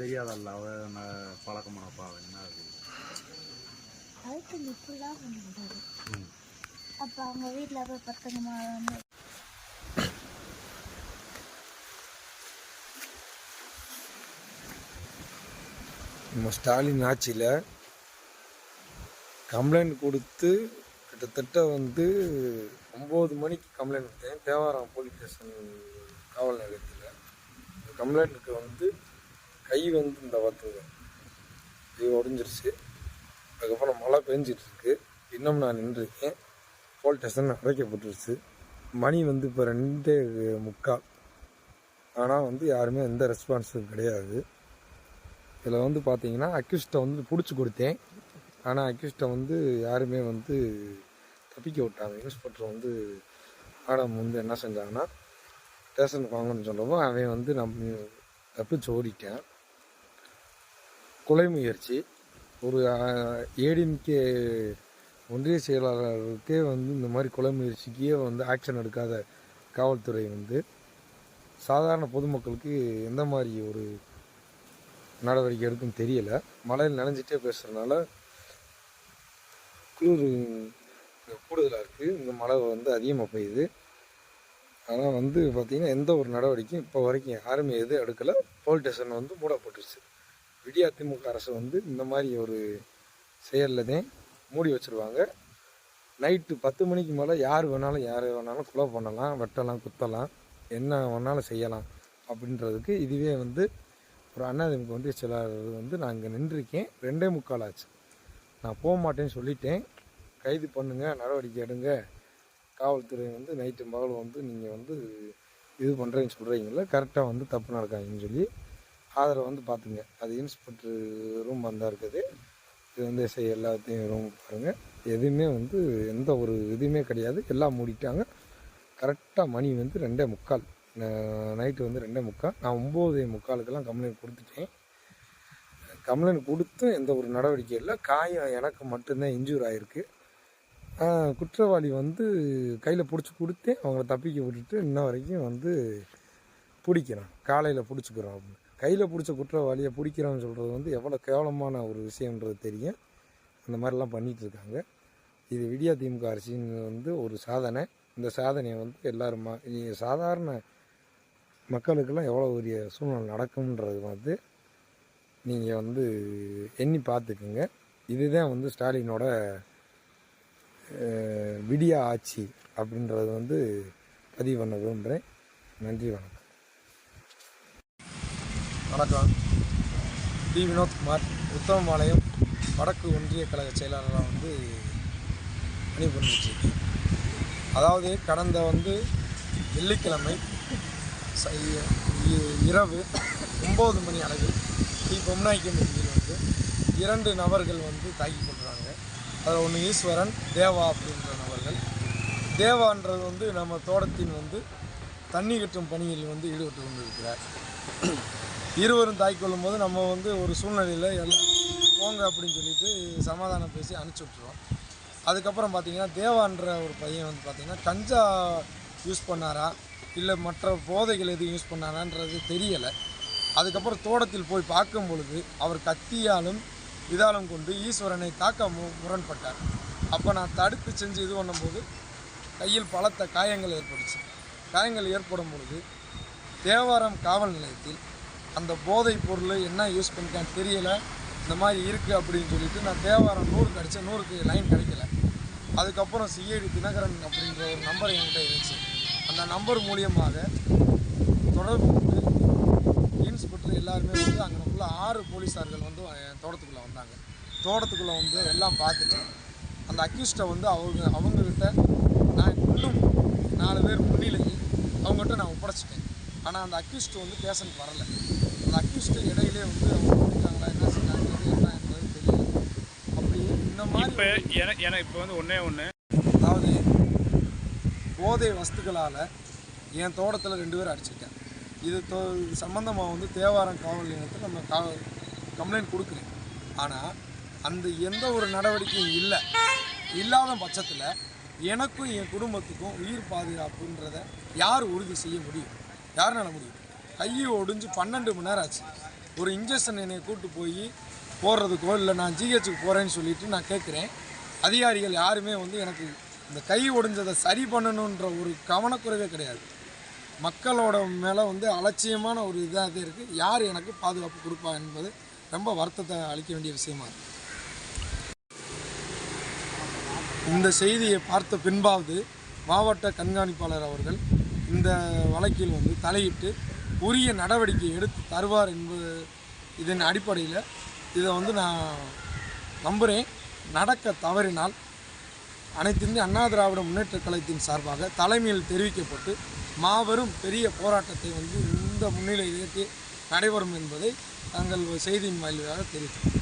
தெரியாதல்ல. அவ பழக்கமானப்பா என்ன அது? அதுக்கு இப்படிலாம் அப்போ அவங்க வீட்டில் போய் பத்தங்கம்மா வந்து நம்ம ஸ்டாலின் ஆட்சியில் கம்ப்ளைண்ட் கொடுத்து கிட்டத்தட்ட வந்து ஒம்பது மணிக்கு கம்ப்ளைண்ட் கொடுத்தேன். தேவாரம் போலீஸ் ஸ்டேஷன் காவல் நிலையத்தில். கம்ப்ளைண்ட்டுக்கு வந்து கை வந்து இந்த பார்த்துங்க கை உடஞ்சிருச்சு. அதுக்கப்புறம் மழை பெஞ்சிட்ருக்கு. இன்னும் நான் நின்றுருக்கேன். Police station அடைக்கப்பட்டுருச்சு. மணி வந்து இப்போ ரெண்டே முக்கால். ஆனால் வந்து யாருமே எந்த ரெஸ்பான்ஸும் கிடையாது. இதில் வந்து பார்த்தீங்கன்னா அக்யூஸ்ட்டை வந்து பிடிச்சி கொடுத்தேன். ஆனால் அக்யூஸ்ட்டை வந்து யாருமே வந்து தப்பிக்க விட்டாங்க. இன்ஸ்பெக்டர் வந்து மேடம் வந்து என்ன செஞ்சாங்கன்னா ஸ்டேஷனுக்கு வாங்கன்னு சொல்லவும் அவன் வந்து நம்ம தப்பிச்சு ஓடிட்டேன். கொலை முயற்சி ஒரு ஏடிஎம்கே ஒன்றிய செயலாளருக்கே வந்து இந்த மாதிரி கொலை முயற்சிக்கே வந்து ஆக்ஷன் எடுக்காத காவல்துறை வந்து சாதாரண பொதுமக்களுக்கு எந்த மாதிரி ஒரு நடவடிக்கை எடுக்கும் தெரியலை. மழையில் நனைஞ்சிட்டே பேசுகிறதுனால குளிர் கூடுதலாக இருக்குது இந்த மழை வந்து அதிகமாக பெய்யுது. ஆனால் வந்து பார்த்திங்கன்னா எந்த ஒரு நடவடிக்கையும் இப்போ வரைக்கும் யாருமே எதுவும் எடுக்கலை. போலீஸ் ஸ்டேஷன் வந்து மூடப்பட்டுருச்சு. விடியா திமுக அரசு வந்து இந்த மாதிரி ஒரு செயலில் தான் மூடி வச்சுருவாங்க. நைட்டு பத்து மணிக்கு மேலே யார் வேணாலும் யார் வேணாலும் கொலை பண்ணலாம் வெட்டலாம் குத்தலாம் என்ன வேணாலும் செய்யலாம் அப்படின்றதுக்கு இதுவே வந்து ஒரு அண்ணாதிமுக வந்து செயலாளர் வந்து நான் இங்கே நின்றுருக்கேன். ரெண்டே முக்கால் ஆச்சு. நான் போக மாட்டேன்னு சொல்லிட்டேன். கைது பண்ணுங்கள் நடவடிக்கை எடுங்க. காவல்துறை வந்து நைட்டு மகளும் வந்து நீங்கள் வந்து இது பண்ணுறேன்னு சொல்கிறீங்கள கரெக்டாக வந்து தப்பு நடக்காதுன்னு சொல்லி ஆதரவு வந்து பார்த்துங்க. அது இன்ஸ்பெக்டர் ரூம் வந்தால் இருக்குது. இது வந்து எஸ்ஐ எல்லாத்தையும் ரூம் பாருங்கள் எதுவுமே வந்து எந்த ஒரு இதுவுமே கிடையாது. எல்லாம் மூடிட்டாங்க. கரெக்டாக மணி வந்து ரெண்டே முக்கால். நைட்டு வந்து ரெண்டே முக்கால். நான் ஒம்பது முக்காலுக்கெல்லாம் கம்ப்ளைண்ட் கொடுத்துட்டேன். கம்ப்ளைண்ட் கொடுத்தும் எந்த ஒரு நடவடிக்கை இல்லை. காயம் எனக்கு மட்டும்தான் இன்ஜூர் ஆகிருக்கு குற்றவாளி வந்து கையில் பிடிச்சி கொடுத்தேன். அவங்கள தப்பிக்க விட்டுட்டு இன்ன வரைக்கும் வந்து பிடிக்கிறோம் காலையில் பிடிச்சிக்கிறோம் அப்படின்னு. கையில் பிடிச்ச குற்றவாளியை பிடிக்கிறோம்னு சொல்கிறது வந்து எவ்வளோ கேவலமான ஒரு விஷயன்றது தெரியும். அந்த மாதிரிலாம் பண்ணிகிட்டு இருக்காங்க. இது விடியா திமுக அரசின் வந்து ஒரு சாதனை. இந்த சாதனையை வந்து எல்லாரும் ம- சாதாரண மக்களுக்கெல்லாம் எவ்வளோ பெரிய சூழ்நிலை நடக்கும்ன்றது வந்து நீங்கள் வந்து எண்ணி பார்த்துக்குங்க. இதுதான் வந்து ஸ்டாலினோட விடியா ஆட்சி அப்படின்றது வந்து பதிவு பண்ண விரும்புகிறேன் நன்றி வணக்கம். வணக்கம். டி. வினோத்குமார் உத்தமபாளையம் வடக்கு ஒன்றிய கழக செயலாளராக வந்து பணிபுரிஞ்சிட்ருக்கேன் அதாவது கடந்த வந்து வெள்ளிக்கிழமை இரவு ஒம்பது மணி அளவில் டி. பொம்னாய்க்கம் பகுதியில் வந்து இரண்டு நபர்கள் வந்து தாக்கி கொள்கிறாங்க அதில் ஒன்று ஈஸ்வரன் தேவா அப்படின்ற நபர்கள். தேவான்றது வந்து நம்ம தோட்டத்தின் வந்து தண்ணி கட்டும் பணியில் வந்து ஈடுபட்டு கொண்டிருக்கிறார். இருவரும் தாய்க்கொள்ளும் போது நம்ம வந்து ஒரு சூழ்நிலையில் எல்லாம் போங்க அப்படின்னு சொல்லிட்டு சமாதானம் பேசி அனுப்பிச்சி விட்ருவோம் அதுக்கப்புறம் பார்த்தீங்கன்னா தேவான்ற ஒரு பையன் வந்து பார்த்திங்கன்னா கஞ்சா யூஸ் பண்ணாரா? இல்லை மற்ற போதைகள் எதுவும் யூஸ் பண்ணாரான்றது தெரியலை. அதுக்கப்புறம் தோட்டத்தில் போய் பார்க்கும் பொழுது அவர் கத்தியாலும் இதாலும் கொண்டு ஈஸ்வரனை தாக்க மு முரண்பட்டார். அப்போ நான் தடுத்து செஞ்சு இது பண்ணும்போது கையில் பலத்த காயங்கள் ஏற்பட்டுச்சு. காயங்கள் ஏற்படும் பொழுது தேவாரம் காவல் நிலையத்தில் அந்த போதைப் பொருள் என்ன யூஸ் பண்ணிக்கான்னு தெரியல. இந்த மாதிரி இருக்குது அப்படின்னு சொல்லிட்டு நான் தேவாரம் நூறுக்கு அடித்தேன் நூறுக்கு லைன் கிடைக்கல. அதுக்கப்புறம் சிஐடி தினகரன் அப்படின்ற ஒரு நம்பர் என்கிட்ட இருந்துச்சு. அந்த நம்பர் மூலியமாக தொடர்பு கொண்டு இன்ஸ்பெக்டர் எல்லாருமே வந்து அங்கே உள்ள ஆறு போலீஸார்கள் வந்து என் தோட்டத்துக்குள்ளே வந்தாங்க. தோட்டத்துக்குள்ளே வந்து எல்லாம் பார்த்துட்டு அந்த அக்யூஸ்ட்டை வந்து அவங்க அவங்கக்கிட்ட நான் இன்னும் நாலு பேர் முன்னிலையில் அவங்ககிட்ட நான் ஒப்படைச்சிட்டேன். ஆனால் அந்த அக்யூஸ்ட் வந்து பேஷண்ட் வரல. அந்த அக்யூஸ்ட் இடையிலே வந்து அவங்க போயிட்டாங்களா என்ன செஞ்சாங்கிறது என்ன என்பது தெரியல. அப்படி இந்த மாதிரி இப்போ எனக்கு எனக்கு இப்போ வந்து ஒன்றே ஒன்று அதாவது போதை வஸ்துக்களால் என் தோட்டத்தில் ரெண்டு பேரும் அடிச்சிருக்கேன். இது தோ இது சம்மந்தமாக வந்து தேவாரம் காவல் நிலையத்தில் நம்ம கா கம்ப்ளைண்ட் கொடுக்குறேன். ஆனால் அந்த எந்த ஒரு நடவடிக்கையும் இல்லை. இல்லாத பட்சத்தில் எனக்கும் என் குடும்பத்துக்கும் உயிர் பாதுகாப்புன்றதை யார் உறுதி செய்ய முடியும்? யாருனால முடியும்? கையை ஒடிஞ்சு பன்னெண்டு மணி நேரம் ஆச்சு. ஒரு இன்ஜெக்ஷன் என்னை கூப்பிட்டு போய் போடுறதுக்கோ இல்லை நான் ஜிஹெச்சுக்கு போகிறேன்னு சொல்லிட்டு நான் கேட்குறேன். அதிகாரிகள் யாருமே வந்து எனக்கு இந்த கை ஒடிஞ்சதை சரி பண்ணணுன்ற ஒரு கவனக்குறைவே கிடையாது. மக்களோட மேலே வந்து அலட்சியமான ஒரு இதாக இருக்குது யார் எனக்கு பாதுகாப்பு கொடுப்பா என்பது ரொம்ப வருத்தத்தை அளிக்க வேண்டிய விஷயமா இருக்குது இந்த செய்தியை பார்த்த பின்பாவது மாவட்ட கண்காணிப்பாளர் அவர்கள் இந்த வழக்கில் வந்து தலையிட்டு உரிய நடவடிக்கை எடுத்து தருவார் என்பது இதன் அடிப்படையில் இதை வந்து நான் நம்புகிறேன் நடக்க தவறினால் அனைத்து இந்திய அண்ணா திராவிட முன்னேற்ற கழகத்தின் சார்பாக தலைமையில் தெரிவிக்கப்பட்டு மாபெரும் பெரிய போராட்டத்தை வந்து இந்த முன்னிலையிலேயே நடைபெறும் என்பதை தங்கள் செய்தியின் வாயிலாக தெரிவித்தோம்